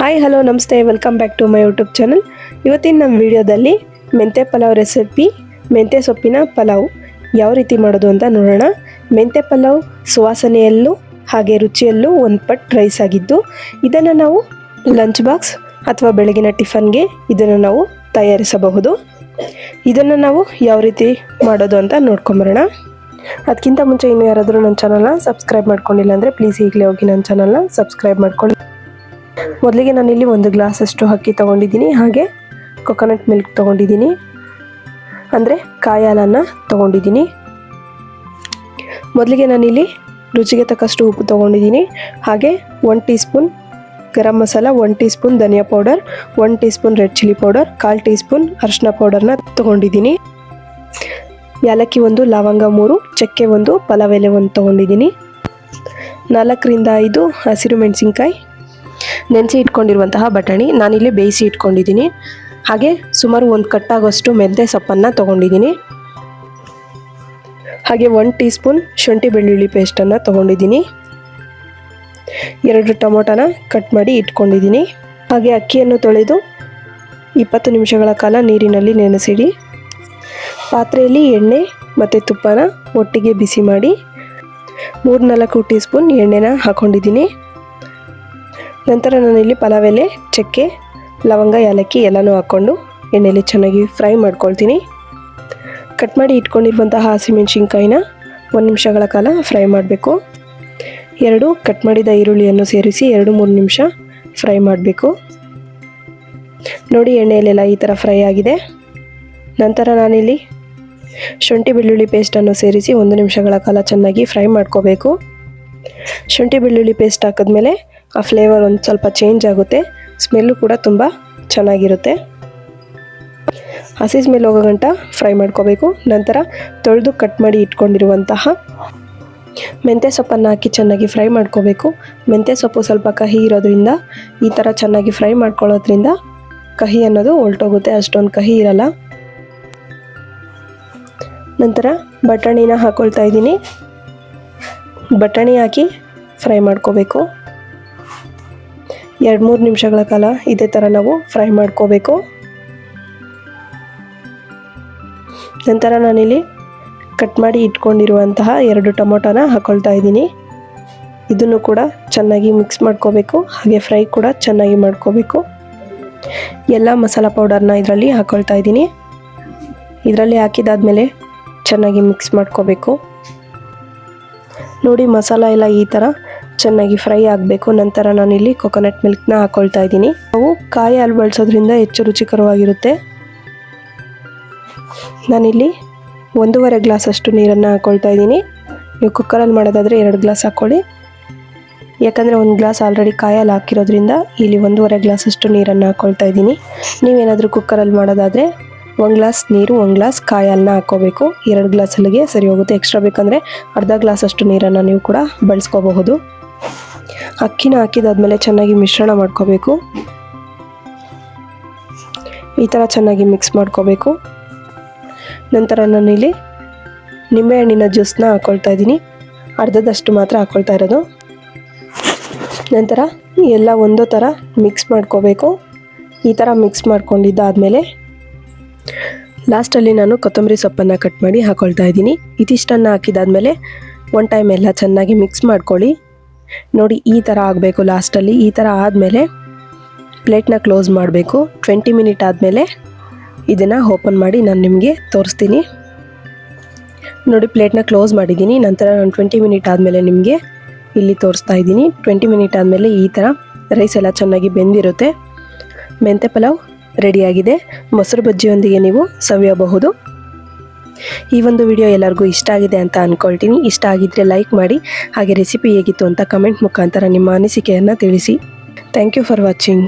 Hi hello ನಮಸ್ತೆ. Welcome back to my YouTube channel ಇವತ್ತಿನ ನಮ್ಮ ವಿಡಿಯೋದಲ್ಲಿ ಮೆಂತೆ ಪಲಾವ್ ರೆಸಿಪಿ ಮೆಂತೆ ಸೊಪ್ಪಿನ ಪಲಾವ್ ಯಾವ ರೀತಿ ಮಾಡೋದು ಅಂತ ನೋಡೋಣ. ಮೆಂತೆ ಪಲಾವ್ ಸುವಾಸನೆಯಲ್ಲೂ ಹಾಗೆ ರುಚಿಯಲ್ಲೂ ಒಂದು ಪಟ್ ರೈಸ್ ಆಗಿದ್ದು, ಇದನ್ನು ನಾವು ಲಂಚ್ ಬಾಕ್ಸ್ ಅಥವಾ ಬೆಳಗಿನ ಟಿಫನ್ಗೆ ಇದನ್ನು ನಾವು ತಯಾರಿಸಬಹುದು. ಇದನ್ನು ನಾವು ಯಾವ ರೀತಿ ಮಾಡೋದು ಅಂತ ನೋಡ್ಕೊಂಬರೋಣ. ಅದಕ್ಕಿಂತ ಮುಂಚೆ ಇನ್ನು ಯಾರಾದರೂ ನನ್ನ ಚಾನಲ್ನ ಸಬ್ಸ್ಕ್ರೈಬ್ ಮಾಡ್ಕೊಂಡಿಲ್ಲ ಅಂದರೆ ಪ್ಲೀಸ್ ಈಗಲೇ ಹೋಗಿ ನನ್ನ ಚಾನಲ್ನ ಸಬ್ಸ್ಕ್ರೈಬ್ ಮಾಡ್ಕೊಳ್ಳಿ ಮೊದಲಿಗೆ ನಾನಿಲ್ಲಿ ಒಂದು ಗ್ಲಾಸಷ್ಟು ಅಕ್ಕಿ ತೊಗೊಂಡಿದ್ದೀನಿ, ಹಾಗೆ ಕೊಕೊನಟ್ ಮಿಲ್ಕ್ ತೊಗೊಂಡಿದ್ದೀನಿ. ಅಂದರೆ ಕಾಯಿ ಹಾಲನ್ನು ತೊಗೊಂಡಿದ್ದೀನಿ. ಮೊದಲಿಗೆ ನಾನಿಲ್ಲಿ ರುಚಿಗೆ ತಕ್ಕಷ್ಟು ಉಪ್ಪು ತೊಗೊಂಡಿದ್ದೀನಿ, ಹಾಗೆ one teaspoon garam masala one teaspoon ಧನಿಯಾ powder one teaspoon red chilli powder, ಕಾಲು ಟೀ ಸ್ಪೂನ್ ಅರಿಶಿನ ಪೌಡರ್ನ ತೊಗೊಂಡಿದ್ದೀನಿ. ಏಲಕ್ಕಿ ಒಂದು, ಲವಂಗ ಮೂರು, ಚಕ್ಕೆ ಒಂದು, ಪಲಾವ್ ಒಂದು ತೊಗೊಂಡಿದ್ದೀನಿ. ನಾಲ್ಕರಿಂದ ಐದು ಹಸಿರು ಮೆಣಸಿನ್ಕಾಯಿ ನೆನೆಸಿ ಇಟ್ಕೊಂಡಿರುವಂತಹ ಬಟಾಣಿ. ನಾನಿಲ್ಲಿ ಬೇಯಿಸಿ ಇಟ್ಕೊಂಡಿದ್ದೀನಿ. ಹಾಗೆ ಸುಮಾರು ಒಂದು ಕಟ್ಟಾಗೋಷ್ಟು ಮೆಂತೆ ಸೊಪ್ಪನ್ನು ತೊಗೊಂಡಿದ್ದೀನಿ. ಹಾಗೆ ಒನ್ ಟೀ ಸ್ಪೂನ್ ಶುಂಠಿ ಬೆಳ್ಳುಳ್ಳಿ ಪೇಸ್ಟನ್ನು ತೊಗೊಂಡಿದ್ದೀನಿ. ಎರಡು ಟೊಮೊಟೊನ ಕಟ್ ಮಾಡಿ ಇಟ್ಕೊಂಡಿದ್ದೀನಿ. ಹಾಗೆ ಅಕ್ಕಿಯನ್ನು ತೊಳೆದು ಇಪ್ಪತ್ತು ನಿಮಿಷಗಳ ಕಾಲ ನೀರಿನಲ್ಲಿ ನೆನೆಸಿಡಿ. ಪಾತ್ರೆಯಲ್ಲಿ ಎಣ್ಣೆ ಮತ್ತು ತುಪ್ಪನ ಒಟ್ಟಿಗೆ ಬಿಸಿ ಮಾಡಿ ಮೂರು ನಾಲ್ಕು ಟೀ ಸ್ಪೂನ್ ಎಣ್ಣೆನ ಹಾಕ್ಕೊಂಡಿದ್ದೀನಿ ನಂತರ ನಾನಿಲ್ಲಿ ಪಲಾವ್ ಎಲೆ ಚಕ್ಕೆ, ಲವಂಗ, ಏಲಕ್ಕಿ ಎಲ್ಲನೂ ಹಾಕ್ಕೊಂಡು ಎಣ್ಣೆಯಲ್ಲಿ ಚೆನ್ನಾಗಿ ಫ್ರೈ ಮಾಡ್ಕೊಳ್ತೀನಿ. ಕಟ್ ಮಾಡಿ ಇಟ್ಕೊಂಡಿರುವಂತಹ ಹಸಿಮೆಣ್ಸಿನ್ಕಾಯಿನ ಒಂದು ನಿಮಿಷಗಳ ಕಾಲ ಫ್ರೈ ಮಾಡಬೇಕು. ಎರಡು, ಕಟ್ ಮಾಡಿದ ಈರುಳ್ಳಿಯನ್ನು ಸೇರಿಸಿ ಎರಡು, ಮೂರು ನಿಮಿಷ ಫ್ರೈ ಮಾಡಬೇಕು. ನೋಡಿ ಎಣ್ಣೆಯಲ್ಲೆಲ್ಲ ಈ ಥರ ಫ್ರೈ ಆಗಿದೆ. ನಂತರ ನಾನಿಲ್ಲಿ ಶುಂಠಿ ಬೆಳ್ಳುಳ್ಳಿ ಪೇಸ್ಟನ್ನು ಸೇರಿಸಿ ಒಂದು ನಿಮಿಷಗಳ ಕಾಲ ಚೆನ್ನಾಗಿ ಫ್ರೈ ಮಾಡ್ಕೋಬೇಕು. ಶುಂಠಿ ಬೆಳ್ಳುಳ್ಳಿ ಪೇಸ್ಟ್ ಹಾಕಿದ್ಮೇಲೆ ಆ ಫ್ಲೇವರ್ ಒಂದು ಸ್ವಲ್ಪ ಚೇಂಜ್ ಆಗುತ್ತೆ. ಸ್ಮೆಲ್ಲು ಕೂಡ ತುಂಬ ಚೆನ್ನಾಗಿರುತ್ತೆ. ಹಸಿ ಸ್ಮೆಲ್ ಹೋಗೋ ಗಂಟ ಫ್ರೈ ಮಾಡ್ಕೋಬೇಕು. ನಂತರ ತೊಳೆದು ಕಟ್ ಮಾಡಿ ಇಟ್ಕೊಂಡಿರುವಂತಹ ಮೆಂತ್ಯ ಸೊಪ್ಪನ್ನು ಹಾಕಿ ಚೆನ್ನಾಗಿ ಫ್ರೈ ಮಾಡ್ಕೋಬೇಕು. ಮೆಂತ್ಯ ಸೊಪ್ಪು ಸ್ವಲ್ಪ ಕಹಿ ಇರೋದ್ರಿಂದ ಈ ಥರ ಚೆನ್ನಾಗಿ ಫ್ರೈ ಮಾಡ್ಕೊಳ್ಳೋದ್ರಿಂದ ಕಹಿ ಅನ್ನೋದು ಹೊಲ್ಟೋಗುತ್ತೆ ಅಷ್ಟೊಂದು ಕಹಿ ಇರಲ್ಲ. ನಂತರ ಬಟಾಣಿನ ಹಾಕ್ಕೊಳ್ತಾ ಇದ್ದೀನಿ. ಬಟಾಣಿ ಹಾಕಿ ಫ್ರೈ ಮಾಡ್ಕೋಬೇಕು. ಎರಡು ಮೂರು ನಿಮಿಷಗಳ ಕಾಲ ಇದೇ ಥರ ನಾವು ಫ್ರೈ ಮಾಡ್ಕೋಬೇಕು. ನಂತರ ನಾನಿಲ್ಲಿ ಕಟ್ ಮಾಡಿ ಇಟ್ಕೊಂಡಿರುವಂತಹ ಎರಡು ಟೊಮೊಟೊನ ಹಾಕೊಳ್ತಾ ಇದ್ದೀನಿ. ಇದನ್ನು ಕೂಡ ಚೆನ್ನಾಗಿ ಮಿಕ್ಸ್ ಮಾಡ್ಕೋಬೇಕು, ಹಾಗೆ ಫ್ರೈ ಕೂಡ ಚೆನ್ನಾಗಿ ಮಾಡ್ಕೋಬೇಕು. ಎಲ್ಲ ಮಸಾಲ ಪೌಡರ್ನ ಇದರಲ್ಲಿ ಹಾಕೊಳ್ತಾ ಇದ್ದೀನಿ. ಇದರಲ್ಲಿ ಹಾಕಿದಾದ್ಮೇಲೆ ಚೆನ್ನಾಗಿ ಮಿಕ್ಸ್ ಮಾಡ್ಕೋಬೇಕು. ನೋಡಿ ಮಸಾಲ ಎಲ್ಲ ಈ ಥರ ಚೆನ್ನಾಗಿ ಫ್ರೈ ಆಗಬೇಕು. ನಂತರ ನಾನು ಇಲ್ಲಿ ಕೊಕೊನಟ್ ಮಿಲ್ಕ್ನ ಹಾಕೊಳ್ತಾ ಇದ್ದೀನಿ. ನಾವು ಕಾಯಿ ಹಾಲು ಬಳಸೋದ್ರಿಂದ ಹೆಚ್ಚು ರುಚಿಕರವಾಗಿರುತ್ತೆ. ನಾನಿಲ್ಲಿ ಒಂದೂವರೆ ಗ್ಲಾಸಷ್ಟು ನೀರನ್ನು ಹಾಕ್ಕೊಳ್ತಾ ಇದ್ದೀನಿ. ನೀವು ಕುಕ್ಕರಲ್ಲಿ ಮಾಡೋದಾದರೆ ಎರಡು ಗ್ಲಾಸ್ ಹಾಕ್ಕೊಳ್ಳಿ. ಯಾಕಂದರೆ ಒಂದು ಗ್ಲಾಸ್ ಆಲ್ರೆಡಿ ಕಾಯಲ್ಲಿ ಹಾಕಿರೋದ್ರಿಂದ ಇಲ್ಲಿ ಒಂದೂವರೆ ಗ್ಲಾಸಷ್ಟು ನೀರನ್ನು ಹಾಕ್ಕೊಳ್ತಾ ಇದ್ದೀನಿ. ನೀವೇನಾದರೂ ಕುಕ್ಕರಲ್ಲಿ ಮಾಡೋದಾದರೆ ಒಂದು ಗ್ಲಾಸ್ ನೀರು, ಒಂದು ಗ್ಲಾಸ್ ಕಾಯಿ ಹಾಲನ್ನ ಹಾಕ್ಕೋಬೇಕು. ಎರಡು ಗ್ಲಾಸಲ್ಲಿಗೆ ಸರಿ ಹೋಗುತ್ತೆ. ಎಕ್ಸ್ಟ್ರಾ ಬೇಕಂದರೆ ಅರ್ಧ ಗ್ಲಾಸಷ್ಟು ನೀರನ್ನು ನೀವು ಕೂಡ ಬಳಸ್ಕೋಬಹುದು. ಅಕ್ಕಿನ ಹಾಕಿದಾದ್ಮೇಲೆ ಚೆನ್ನಾಗಿ ಮಿಶ್ರಣ ಮಾಡ್ಕೋಬೇಕು. ಈ ಥರ ಚೆನ್ನಾಗಿ ಮಿಕ್ಸ್ ಮಾಡ್ಕೋಬೇಕು. ನಂತರ ನಾನಿಲ್ಲಿ ನಿಂಬೆಹಣ್ಣಿನ ಜ್ಯೂಸನ್ನ ಹಾಕ್ಕೊಳ್ತಾ ಇದ್ದೀನಿ. ಅರ್ಧದಷ್ಟು ಮಾತ್ರ ಹಾಕ್ಕೊಳ್ತಾ ಇರೋದು. ನಂತರ ಎಲ್ಲ ಒಂದೋ ಥರ ಮಿಕ್ಸ್ ಮಾಡ್ಕೋಬೇಕು. ಈ ಥರ ಮಿಕ್ಸ್ ಮಾಡ್ಕೊಂಡಿದ್ದಾದಮೇಲೆ ಲಾಸ್ಟಲ್ಲಿ ನಾನು ಕೊತ್ತಂಬರಿ ಸೊಪ್ಪನ್ನು ಕಟ್ ಮಾಡಿ ಹಾಕ್ಕೊಳ್ತಾ ಇದ್ದೀನಿ. ಇದಿಷ್ಟನ್ನು ಹಾಕಿದಾದ್ಮೇಲೆ ಒನ್ ಟೈಮ್ ಎಲ್ಲ ಚೆನ್ನಾಗಿ ಮಿಕ್ಸ್ ಮಾಡ್ಕೊಳ್ಳಿ. ನೋಡಿ, ಈ ಥರ ಆಗಬೇಕು ಲಾಸ್ಟಲ್ಲಿ ಈ ಥರ ಆದಮೇಲೆ ಪ್ಲೇಟ್ನ ಕ್ಲೋಸ್ ಮಾಡಬೇಕು. ಟ್ವೆಂಟಿ ಮಿನಿಟ್ ಆದಮೇಲೆ ಇದನ್ನು ಓಪನ್ ಮಾಡಿ ನಾನು ನಿಮಗೆ ತೋರಿಸ್ತೀನಿ. ನೋಡಿ ಪ್ಲೇಟ್ನ ಕ್ಲೋಸ್ ಮಾಡಿದ್ದೀನಿ. ನಂತರ ನಾನು ಟ್ವೆಂಟಿ ಮಿನಿಟ್ ಆದಮೇಲೆ ನಿಮಗೆ ಇಲ್ಲಿ ತೋರಿಸ್ತಾ ಇದ್ದೀನಿ. ಟ್ವೆಂಟಿ ಮಿನಿಟ್ ಆದಮೇಲೆ ಈ ಥರ ರೈಸ್ ಎಲ್ಲ ಚೆನ್ನಾಗಿ ಬೆಂದಿರುತ್ತೆ. ಮೆಂತೆ ಪಲಾವ್ ರೆಡಿಯಾಗಿದೆ ಮೊಸರು ಬಜ್ಜಿಯೊಂದಿಗೆ ನೀವು ಸವಿಯಬಹುದು. ಈ ಒಂದು ವಿಡಿಯೋ ಎಲ್ಲರಿಗೂ ಇಷ್ಟ ಆಗಿದೆ ಅಂತ ಅಂದ್ಕೊಳ್ತೀನಿ ಇಷ್ಟ ಆಗಿದ್ದರೆ ಲೈಕ್ ಮಾಡಿ, ಹಾಗೆ ರೆಸಿಪಿ ಹೇಗಿತ್ತು ಅಂತ ಕಮೆಂಟ್ ಮುಖಾಂತರ ನಿಮ್ಮ ಅನಿಸಿಕೆಯನ್ನು ತಿಳಿಸಿ. Thank you for watching